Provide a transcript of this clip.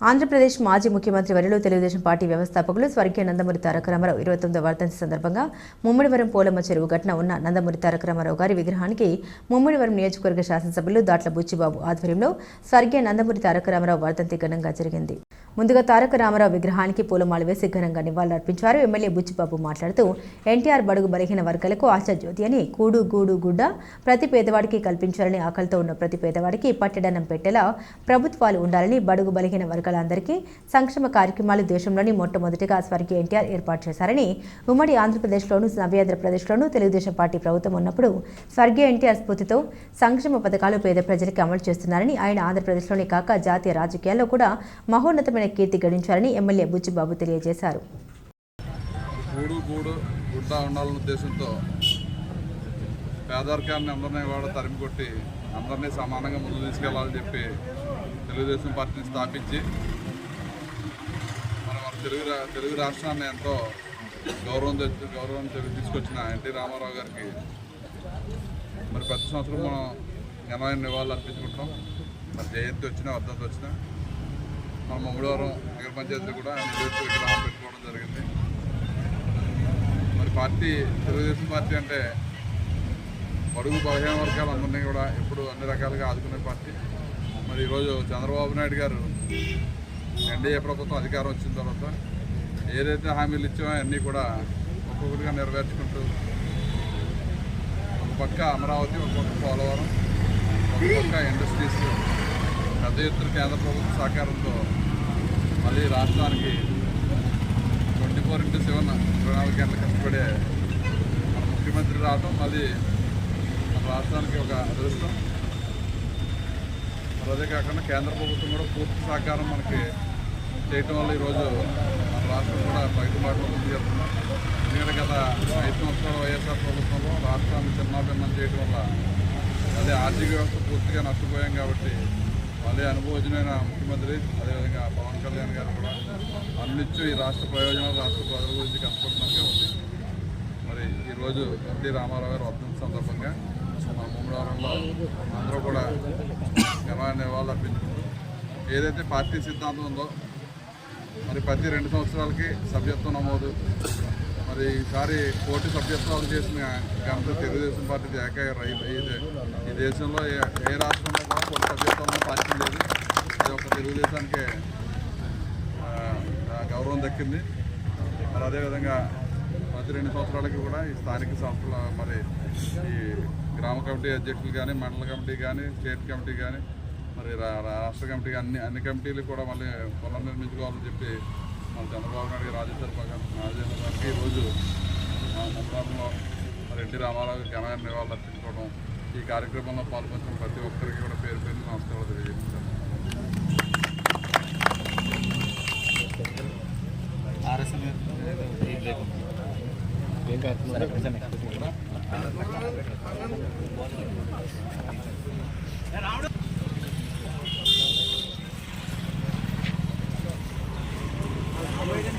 ఆంధ్రప్రదేశ్ మాజీ ముఖ్యమంత్రి వరిలో తెలుగుదేశం పార్టీ వ్యవస్థాపకులు స్వర్గీయ నందమూరి తారక రామారావు ఇరవై తొమ్మిదో వర్ధంతి సందర్భంగా ముమ్మిడివరం పోలమ్మ చెరువు ఘటన ఉన్న నందమూరి తారక రామారావు గారి విగ్రహానికి ముమ్మిడివరం నియోజకవర్గ శాసనసభ్యులు దాట్ల బుచ్చిబాబు ఆధ్వర్యంలో స్వర్గీయ నందమూరి తారక రామారావు వర్ధంతి ఘనంగా జరిగింది. ముందుగా తారక రామారావు విగ్రహానికి పూలమాల వేసి ఘనంగా నివాళులర్పించారు. ఎమ్మెల్యే బుచ్చిబాబు మాట్లాడుతూ ఎన్టీఆర్ బడుగు బలహీన వర్గాలకు ఆశాజ్యోతి అని కూడు గూడు గుడ్డ ప్రతి పేదవాడికి కల్పించాలని ఆకలితో ఉన్న ప్రతి పేదవాడికి పట్టెడన్నం పెట్టేలా ప్రభుత్వాలు ఉండాలని బడుగు బలహీన వర్గాలందరికీ సంక్షేమ కార్యక్రమాలు దేశంలోని మొట్టమొదటిగా స్వర్గీయ ఎన్టీఆర్ ఏర్పాటు చేశారని ఉమ్మడి ఆంధ్రప్రదేశ్లోను నవ్యాంధ్రప్రదేశ్లోను తెలుగుదేశం పార్టీ ప్రభుత్వం ఉన్నప్పుడు స్వర్గీయ ఎన్టీఆర్ స్ఫూర్తితో సంక్షేమ పథకాలు పేద ప్రజలకు అమలు చేస్తున్నారని ఆయన ఆంధ్రప్రదేశ్లోనే కాక జాతీయ రాజకీయాల్లో కూడా మహోన్నతమైన కీర్తి గడించారని ఎమ్మెల్యే బుచ్చిబాబు తెలియజేశారు. ఉద్దేశంతో పేదరికాన్ని అందరినీ కూడా తరిమి కొట్టి అందరినీ సమానంగా ముందు తీసుకెళ్ళాలని చెప్పి తెలుగుదేశం పార్టీని స్థాపించి మన మన తెలుగు రా తెలుగు రాష్ట్రాన్ని ఎంతో గౌరవం తెచ్చి గౌరవం తీసుకొచ్చిన ఎన్టీ రామారావు గారికి మరి ప్రతి సంవత్సరం మనం ఘనమైన నివాళులు అర్పించుకుంటాం మరి జయంతి వచ్చినా వర్ధంతి వచ్చినా మన మంగళవారం నగర పంచాయతీ కూడా నిజోత్సవ విగ్రహం పెట్టుకోవడం జరిగింది. మరి పార్టీ తెలుగుదేశం పార్టీ అంటే బడుగు బలహీన వర్గాలందరినీ కూడా ఎప్పుడు అన్ని రకాలుగా ఆదుకునే పార్టీ. మరి ఈరోజు చంద్రబాబు నాయుడు గారు ఎన్డీఏ ప్రభుత్వం అధికారం వచ్చిన తర్వాత ఏదైతే హామీలు ఇచ్చామో అన్నీ కూడా ఒక్కొక్కటిగా నెరవేర్చుకుంటూ ఒక పక్క అమరావతి ఒక పక్క పోలవరం ఒక పక్క ఇండస్ట్రీస్ పెద్ద ఎత్తున కేంద్ర ప్రభుత్వ సహకారంతో మళ్ళీ రాష్ట్రానికి ట్వంటీ ఫోర్ ఇంటూ సెవెన్ ఇరవై నాలుగు గంటలు కష్టపడే మన ముఖ్యమంత్రి రావటం మళ్ళీ మన రాష్ట్రానికి ఒక అదృష్టం. అదే కాకుండా కేంద్ర ప్రభుత్వం కూడా పూర్తి సహకారం మనకి చేయటం వల్ల ఈరోజు మన రాష్ట్రం కూడా బయట ముందు చేస్తున్నాం. ఎందుకంటే గత ఐదు సంవత్సరాలు వైఎస్ఆర్ ప్రభుత్వంలో రాష్ట్రాన్ని చిన్నాభిన్నం చేయడం వల్ల అదే ఆర్థిక వ్యవస్థ పూర్తిగా నష్టపోయాం కాబట్టి మళ్ళీ అనుభవజనమైన ముఖ్యమంత్రి అదేవిధంగా పవన్ కళ్యాణ్ గారు కూడా అన్నిచ్చు ఈ రాష్ట్ర ప్రయోజనాలు రాష్ట్ర ప్రజల గురించి కష్టపడుతున్నారు కాబట్టి మరి ఈరోజు ఎన్టీ రామారావు గారు వర్ధంతి సందర్భంగా మన ముమ్మడారంలో అందరూ కూడా ఘనమైన నివాళులు ఏదైతే పార్టీ సిద్ధాంతం ఉందో మరి ప్రతి రెండు సంవత్సరాలకి సభ్యత్వం నమోదు. మరి ఈసారి కోటి సభ్యత్వాలు చేసిన ఘనత తెలుగుదేశం పార్టీ ఏకైక రైలు. ఈ ఈ దేశంలో ఏ ఏ రాష్ట్రంలో కూడా కోటి సభ్యత్వంలో పార్టీ లేదు. అది ఒక తెలుగుదేశానికి గౌరవం దక్కింది. మరి అదేవిధంగా ప్రతి రెండు సంవత్సరాలకి కూడా ఈ స్థానిక సంస్థల మరి ఈ గ్రామ కమిటీ అధ్యక్షులు కానీ మండల కమిటీ కానీ స్టేట్ కమిటీ కానీ మరి రాష్ట్ర కమిటీ అన్ని అన్ని కమిటీలు కూడా మళ్ళీ పునర్నిర్మించుకోవాలని చెప్పి మన చంద్రబాబు నాయుడు గారు రాజేంద్ర ప్రకాశ్ రాజేంద్ర గారికి ఈరోజు మా ముమ్మరంలో మరి ఎన్టీ రామారావు నివాళులు అర్పించుకోవడం ఈ కార్యక్రమంలో పాల్గొంటున్న ప్రతి ఒక్కరికి కూడా పేరు పేరు నమస్కారాలు తెలియజేస్తాను